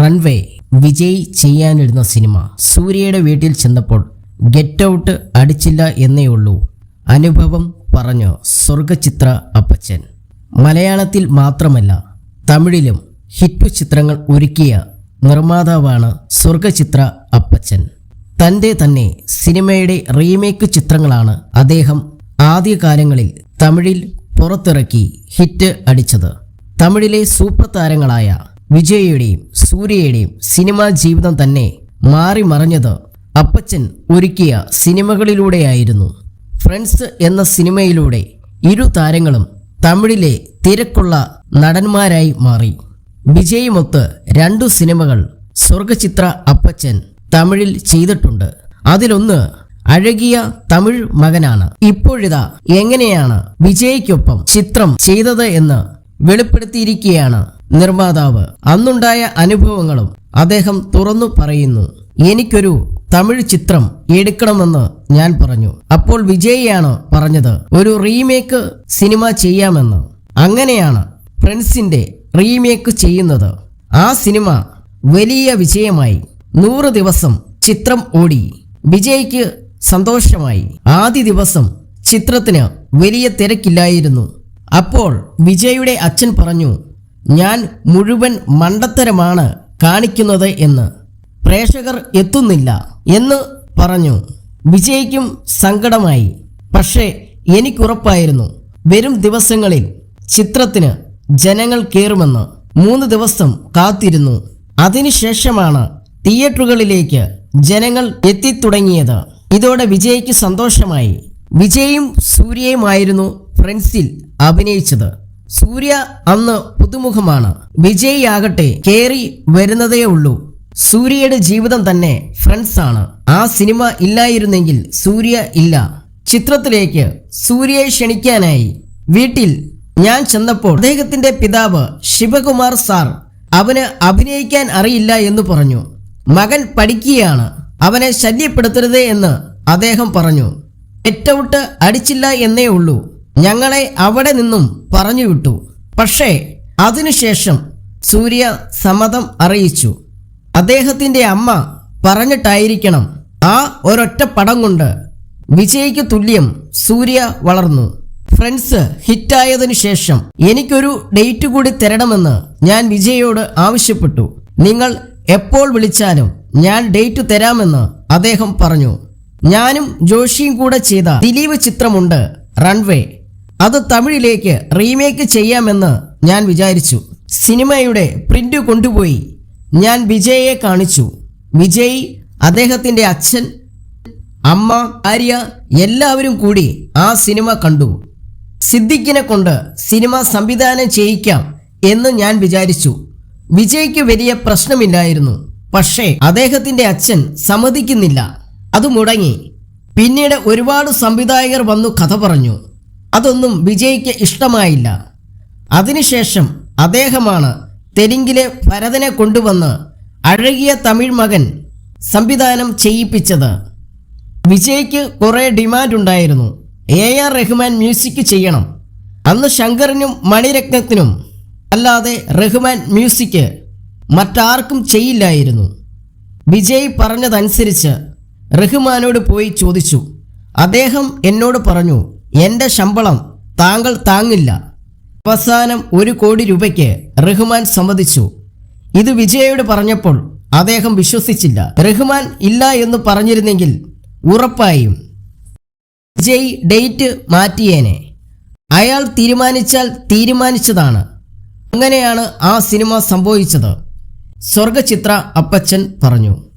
Runway Vijay ചെയ്യാനിരുന്ന cinema. സൂര്യയുടെ വീട്ടിൽ ചെന്നപ്പോൾ ഗെറ്റ് ഔട്ട് അടിച്ചില്ല എന്നേ ഉള്ളൂ അനുഭവം പറഞ്ഞു സ്വർഗചിത്ര അപ്പച്ചൻ. മലയാളത്തിൽ മാത്രമല്ല തമിഴിലും ഹിറ്റ് ചിത്രങ്ങൾ ഒരുക്കിയ നിർമ്മാതാവാണ് സ്വർഗചിത്ര അപ്പച്ചൻ. തന്റെ തന്നെ സിനിമയുടെ റീമേക്ക് ചിത്രങ്ങളാണ് അദ്ദേഹം ആദ്യകാലങ്ങളിൽ തമിഴിൽ പുറത്തിറക്കി ഹിറ്റ് അടിച്ചത്. തമിഴിലെ സൂപ്പർ താരങ്ങളായ വിജയയുടെയും സൂര്യയുടെയും സിനിമാ ജീവിതം തന്നെ മാറി മറഞ്ഞത് അപ്പച്ചൻ ഒരുക്കിയ സിനിമകളിലൂടെയായിരുന്നു. ഫ്രണ്ട്സ് എന്ന സിനിമയിലൂടെ ഇരു താരങ്ങളും തമിഴിലെ തിരക്കുള്ള നടന്മാരായി മാറി. വിജയുമൊത്ത് രണ്ടു സിനിമകൾ സ്വർഗചിത്ര അപ്പച്ചൻ തമിഴിൽ ചെയ്തിട്ടുണ്ട്. അതിലൊന്ന് അഴകിയ തമിഴ് മകനാണ്. ഇപ്പോഴിതാ എങ്ങനെയാണ് വിജയ്ക്കൊപ്പം ചിത്രം ചെയ്തത് എന്ന് വെളിപ്പെടുത്തിയിരിക്കുകയാണ് നിർമ്മാതാവ്. അന്നുണ്ടായ അനുഭവങ്ങളും അദ്ദേഹം തുറന്നു പറയുന്നു. എനിക്കൊരു തമിഴ് ചിത്രം എടുക്കണമെന്ന് ഞാൻ പറഞ്ഞു. അപ്പോൾ വിജയയാണ് പറഞ്ഞത്. ഒരു റീമേക്ക് സിനിമ ചെയ്യാമെന്ന്. അങ്ങനെയാണ് ഫ്രണ്ട്സിന്റെ റീമേക്ക് ചെയ്യുന്നത്. ആ സിനിമ വലിയ വിജയമായി. നൂറ് ദിവസം ചിത്രം ഓടി. വിജയ്ക്ക് സന്തോഷമായി. ആദ്യ ദിവസം ചിത്രത്തിന് വലിയ തിരക്കില്ലായിരുന്നു. അപ്പോൾ വിജയുടെ അച്ഛൻ പറഞ്ഞു ഞാൻ മുഴുവൻ മണ്ടത്തരമാണ് കാണിക്കുന്നത് എന്ന് പ്രേക്ഷകർ എത്തുന്നില്ല എന്ന് പറഞ്ഞു. വിജയ്ക്കും സങ്കടമായി. പക്ഷേ എനിക്കുറപ്പായിരുന്നു വരും ദിവസങ്ങളിൽ ചിത്രത്തിന് ജനങ്ങൾ കയറുമെന്ന് മൂന്ന് ദിവസം കാത്തിരുന്നു. അതിനുശേഷമാണ് തിയേറ്ററുകളിലേക്ക് ജനങ്ങൾ എത്തിത്തുടങ്ങിയത്. ഇതോടെ വിജയ്ക്ക് സന്തോഷമായി. വിജയും സൂര്യയുമായിരുന്നു ഫ്രണ്ട്സിൽ അഭിനയിച്ചത്. സൂര്യ അന്ന് പുതുമുഖമാണ്. വിജയ് ആകട്ടെ കേറി വരുന്നതേ ഉള്ളൂ. സൂര്യയുടെ ജീവിതം തന്നെ ഫ്രണ്ട്സ് ആണ്. ആ സിനിമ ഇല്ലായിരുന്നെങ്കിൽ സൂര്യ ഇല്ല. ചിത്രത്തിലേക്ക് സൂര്യയെ ക്ഷണിക്കാനായി. വീട്ടിൽ ഞാൻ ചെന്നപ്പോൾ അദ്ദേഹത്തിന്റെ പിതാവ് ശിവകുമാർ സാർ അവന് അഭിനയിക്കാൻ അറിയില്ല എന്ന് പറഞ്ഞു. മകൻ പഠിക്കുകയാണ്. അവനെ ശല്യപ്പെടുത്തരുതേ എന്ന് അദ്ദേഹം പറഞ്ഞു. എറ്റൗട്ട് അടിച്ചില്ല എന്നേ ഉള്ളൂ. ഞങ്ങളെ അവിടെ നിന്നും പറഞ്ഞു വിട്ടു. പക്ഷേ അതിനുശേഷം സൂര്യ സമ്മതം അറിയിച്ചു. അദ്ദേഹത്തിന്റെ അമ്മ പറഞ്ഞിട്ടായിരിക്കണം ആ ഒരൊറ്റ പടം കൊണ്ട് വിജയ്ക്ക് തുല്യം സൂര്യ വളർന്നു. ഫ്രണ്ട്സ് ഹിറ്റായതിനു ശേഷം എനിക്കൊരു ഡേറ്റ് കൂടി തരണമെന്ന് ഞാൻ വിജയോട് ആവശ്യപ്പെട്ടു. നിങ്ങൾ എപ്പോൾ വിളിച്ചാലും ഞാൻ ഡേറ്റ് തരാമെന്ന് അദ്ദേഹം പറഞ്ഞു. ഞാനും ജോഷിയും കൂടെ ചെയ്ത ദിലീപ് ചിത്രമുണ്ട് റൺവേ. അത് തമിഴിലേക്ക് റീമേക്ക് ചെയ്യാമെന്ന് ഞാൻ വിചാരിച്ചു. സിനിമയുടെ പ്രിന്റ് കൊണ്ടുപോയി ഞാൻ വിജയെ കാണിച്ചു. വിജയ് അദ്ദേഹത്തിന്റെ അച്ഛൻ അമ്മ ഭാര്യ എല്ലാവരും കൂടി ആ സിനിമ കണ്ടു. സിദ്ദിഖിനെ കൊണ്ട് സിനിമ സംവിധാനം ചെയ്യിക്കാം എന്ന് ഞാൻ വിചാരിച്ചു. വിജയ്ക്ക് വലിയ പ്രശ്നമില്ലായിരുന്നു. പക്ഷേ അദ്ദേഹത്തിന്റെ അച്ഛൻ സമ്മതിക്കുന്നില്ല. അത് മുടങ്ങി. പിന്നീട് ഒരുപാട് സംവിധായകർ വന്നു കഥ പറഞ്ഞു. അതൊന്നും വിജയ്ക്ക് ഇഷ്ടമായില്ല. അതിനുശേഷം അദ്ദേഹമാണ് തെലുങ്കിലെ ഭരതനെ കൊണ്ടുവന്ന് അഴകിയ തമിഴ് മകൻ സംവിധാനം ചെയ്യിപ്പിച്ചത്. വിജയ്ക്ക് കുറേ ഡിമാൻഡ് ഉണ്ടായിരുന്നു. എ ആർ റഹ്മാൻ മ്യൂസിക് ചെയ്യണം. അന്ന് ശങ്കറിനും മണിരത്നത്തിനും അല്ലാതെ റഹ്മാൻ മ്യൂസിക് മറ്റാർക്കും ചെയ്യില്ലായിരുന്നു. വിജയ് പറഞ്ഞതനുസരിച്ച് റഹ്മാനോട് പോയി ചോദിച്ചു. അദ്ദേഹം എന്നോട് പറഞ്ഞു എന്റെ ശമ്പളം താങ്കൾ താങ്ങില്ല. അവസാനം ഒരു കോടി രൂപയ്ക്ക് റഹ്മാൻ സമ്മതിച്ചു. ഇത് വിജയോട് പറഞ്ഞപ്പോൾ അദ്ദേഹം വിശ്വസിച്ചില്ല. റഹ്മാൻ ഇല്ല എന്ന് പറഞ്ഞിരുന്നെങ്കിൽ ഉറപ്പായും. വിജയ് ഡേറ്റ് മാറ്റിയേനെ. അയാൾ തീരുമാനിച്ചാൽ തീരുമാനിച്ചതാണ്. അങ്ങനെയാണ് ആ സിനിമ സംഭവിച്ചത്. സ്വർഗചിത്ര അപ്പച്ചൻ പറഞ്ഞു.